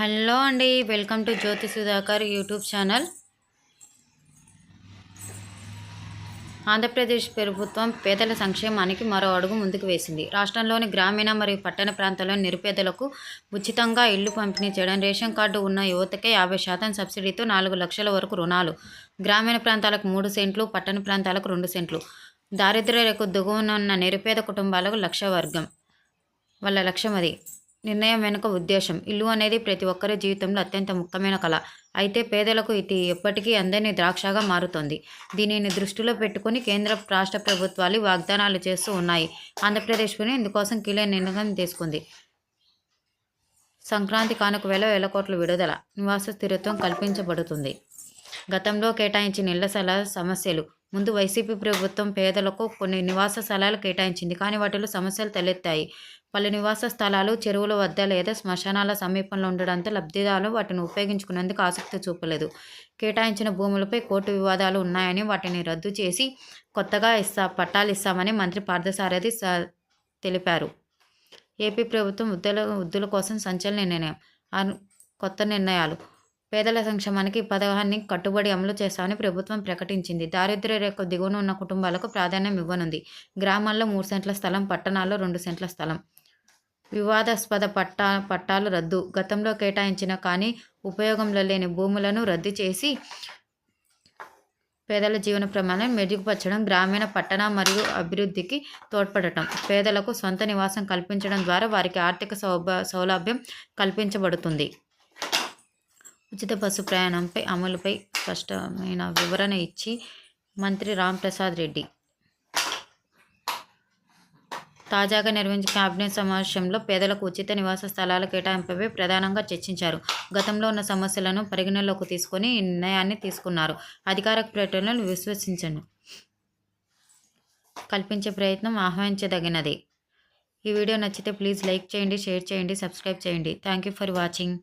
Hello అండి welcome to Jyothi Sudhakar YouTube channel. Andhra Pradesh ప్రభుత్వం పేదల సంక్షేమానికి మరో అడుగు ముందుకు వేసింది. రాష్ట్రంలోని గ్రామీణ మరియు పట్టణ ప్రాంతాల్లోని నిరుపేదలకు ఉచితంగా ఇల్లు పంపిణీ చేయడం రేషన్ కార్డు ఉన్న యువతకే యాభై శాతం సబ్సిడీతో నాలుగు లక్షల వరకు రుణాలు. గ్రామీణ ప్రాంతాలకు మూడు సెంట్లు పట్టణ ప్రాంతాలకు రెండు సెంట్లు. దారిద్ర్య రేఖ నిరుపేద కుటుంబాలకు లక్ష వర్గం. వాళ్ళ లక్ష్యం అది. నిర్ణయం వెనుక ఉద్దేశం. ఇల్లు అనేది ప్రతి ఒక్కరి జీవితంలో అత్యంత ముఖ్యమైన కళ. అయితే పేదలకు ఇది ఎప్పటికీ అందరినీ ద్రాక్షగా మారుతోంది. దీనిని దృష్టిలో పెట్టుకుని కేంద్ర రాష్ట్ర ప్రభుత్వాలు వాగ్దానాలు చేస్తూ ఉన్నాయి. ఆంధ్రప్రదేశ్లోనే ఇందుకోసం కీలక నిర్ణయం తీసుకుంది. సంక్రాంతి కానుక వేల వేల కోట్ల విడుదల. నివాస స్థిరత్వం కల్పించబడుతుంది. గతంలో కేటాయించిన ఇళ్ళ స్థలాల సమస్యలు. ముందు వైసీపీ ప్రభుత్వం పేదలకు కొన్ని నివాస స్థలాలు కేటాయించింది. కానీ వాటిలో సమస్యలు తలెత్తాయి. పలు నివాస స్థలాలు చెరువుల వద్ద లేదా శ్మశానాల సమీపంలో ఉండడంతో లబ్ధిదారులు వాటిని ఉపయోగించుకునేందుకు ఆసక్తి చూపలేదు. కేటాయించిన భూములపై కోర్టు వివాదాలు ఉన్నాయని వాటిని రద్దు చేసి కొత్తగా ఇస్తా పట్టాలు ఇస్తామని మంత్రి పార్థసారథి తెలిపారు. ఏపీ ప్రభుత్వం వృద్ధుల వృద్ధుల కోసం సంచలన నిర్ణయం కొత్త నిర్ణయాలు పేదల సంక్షేమానికి పథకాన్ని కట్టుబడి అమలు చేస్తామని ప్రభుత్వం ప్రకటించింది. దారిద్ర్య రేఖ దిగువన ఉన్న కుటుంబాలకు ప్రాధాన్యం ఇవ్వనుంది. గ్రామాల్లో మూడు సెంట్ల స్థలం పట్టణాల్లో రెండు సెంట్ల స్థలం. వివాదాస్పద పట్టా పట్టాలు రద్దు. గతంలో కేటాయించిన కానీ ఉపయోగంలో లేని భూములను రద్దు చేసి పేదల జీవన ప్రమాణాన్ని మెరుగుపరచడం గ్రామీణ పట్టణ మరియు అభివృద్ధికి తోడ్పడటం పేదలకు సొంత నివాసం కల్పించడం ద్వారా వారికి ఆర్థిక సౌభ సౌలభ్యం కల్పించబడుతుంది. ఉచిత బస్సు ప్రయాణంపై అమలుపై స్పష్టమైన వివరణ ఇచ్చి మంత్రి రాంప్రసాద్ రెడ్డి. తాజాగా నిర్వహించిన కేబినెట్ సమావేశంలో పేదలకు ఉచిత నివాస స్థలాల కేటాయింపుపై ప్రధానంగా చర్చించారు. గతంలో ఉన్న సమస్యలను పరిగణలోకి తీసుకొని ఈ నిర్ణయాన్ని తీసుకున్నారు. అధికార ప్రకటనలు విశ్వసించను. కల్పించే ప్రయత్నం ఆహ్వానించదగినది. ఈ వీడియో నచ్చితే ప్లీజ్ లైక్ చేయండి షేర్ చేయండి సబ్స్క్రైబ్ చేయండి. Thank you for watching.